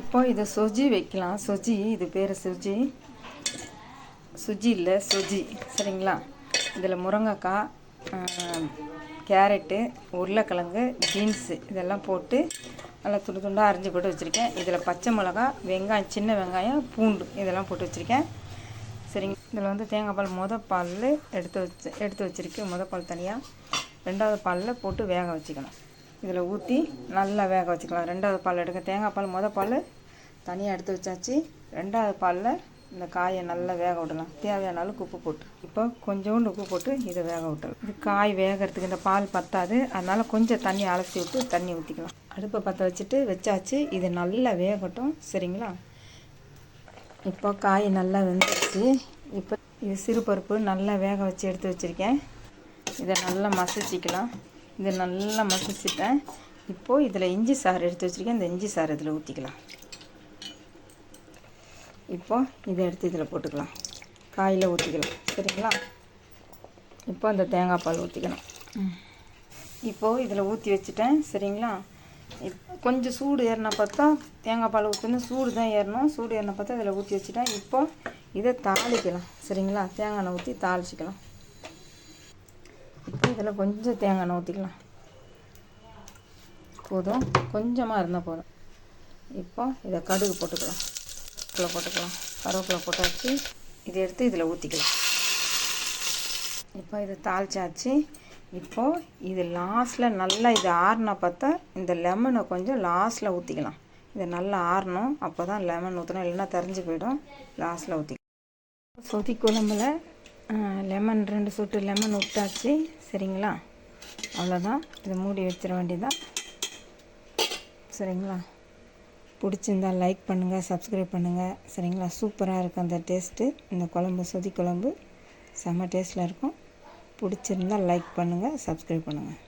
இப்போ இதை சுஜி வைக்கலாம். சுஜி இது பேர் சுஜி. சுஜி இல்லை சுஜி. சரிங்களா? இதில் முருங்கைக்காய் கேரட்டு உருளைக்கிழங்கு பீன்ஸு இதெல்லாம் போட்டு நல்லா துண்டு துண்டாக அரிஞ்சு போட்டு வச்சுருக்கேன். இதில் பச்சை மிளகா வெங்காயம் சின்ன வெங்காயம் பூண்டு இதெல்லாம் போட்டு வச்சுருக்கேன். சரிங்க. இதில் வந்து தேங்காய் பால் முத பால் எடுத்து வச்சு எடுத்து வச்சுருக்கேன் முத பால் தனியாக ரெண்டாவது பாலில் போட்டு வேக வச்சுக்கணும். இதில் ஊற்றி நல்லா வேக வச்சுக்கலாம். ரெண்டாவது பால் எடுக்க தேங்காய் பால் மொதல் பால் தனியாக எடுத்து வச்சாச்சு. ரெண்டாவது பாலில் இந்த காயை நல்லா வேக விடலாம். தேவையான அளவுக்கு உப்பு போட்டு. இப்போ கொஞ்சோண்டு உப்பு போட்டு இதை வேக விட்டுறலாம் இது காய் வேகிறதுக்கு இந்த பால் பத்தாது. அதனால் கொஞ்சம் தண்ணி அலசி விட்டு தண்ணி ஊற்றிக்கலாம் அடுப்பை பற்ற வச்சுட்டு வச்சாச்சு. இது நல்லா வேகட்டும். சரிங்களா? இப்போ காய் நல்லா வெந்துடுச்சு இப்போ இது சிறுபருப்பு நல்லா வேக வச்சு எடுத்து வச்சுருக்கேன். இதை நல்லா மசிச்சிக்கலாம். இதை நல்லா மசிச்சிட்டேன். இப்போது இதில் இஞ்சி சாறு எடுத்து வச்சுருக்கேன். இந்த இஞ்சி சாறு இதில் ஊற்றிக்கலாம் இப்போது இதை எடுத்து இதில் போட்டுக்கலாம். காயில் ஊற்றிக்கலாம் சரிங்களா? இப்போ அந்த தேங்காய் பால் ஊற்றிக்கணும் இப்போது இதில் ஊற்றி வச்சுட்டேன். சரிங்களா? இப் கொஞ்சம் சூடு ஏறினா பார்த்தா தேங்காய் பால் ஊற்றணும் சூடு தான் ஏறணும். சூடு ஏறினா பார்த்தா இதில் ஊற்றி வச்சுட்டேன். இப்போது இதை தாளிக்கலாம். சரிங்களா? தேங்காய் எண்ணெய் ஊற்றி தாளிச்சிக்கலாம். இதில் கொஞ்சம் தேங்காய் எண்ணெய் ஊற்றிக்கலாம். போதும். கொஞ்சமாக இருந்தால் போதும். இப்போ இதை கடுகு போட்டுக்கலாம். கருவேப்பிலை போட்டுக்கலாம். கருவேப்பிலை போட்டாச்சு இதை எடுத்து இதில் ஊற்றிக்கலாம். இப்போ இதை தாளிச்சாச்சு. இப்போது இது லாஸ்ட்டில் நல்லா இது ஆறினா பார்த்தா இந்த லெமனை கொஞ்சம் லாஸ்ட்டில் ஊற்றிக்கலாம். இது நல்லா ஆறணும். அப்போ தான் லெமன் ஊற்றணும் இல்லைன்னா தெரிஞ்சு போயிடும். லாஸ்ட்டில் ஊற்றிக்கலாம் சொதி குழம்புல லெமன் ரெண்டு சொட்டு லெமன் விட்டாச்சு சரிங்களா? அவ்வளோதான் இதை மூடி வச்சிட வேண்டியதான் சரிங்களா? பிடிச்சிருந்தா லைக் பண்ணுங்கள் சப்ஸ்கிரைப் பண்ணுங்கள் சரிங்களா? சூப்பராக இருக்கும் அந்த டேஸ்ட்டு இந்த குழம்பு சொதி குழம்பு. செம்ம டேஸ்ட்டில் இருக்கும். பிடிச்சிருந்தா லைக் பண்ணுங்கள் சப்ஸ்கிரைப் பண்ணுங்கள்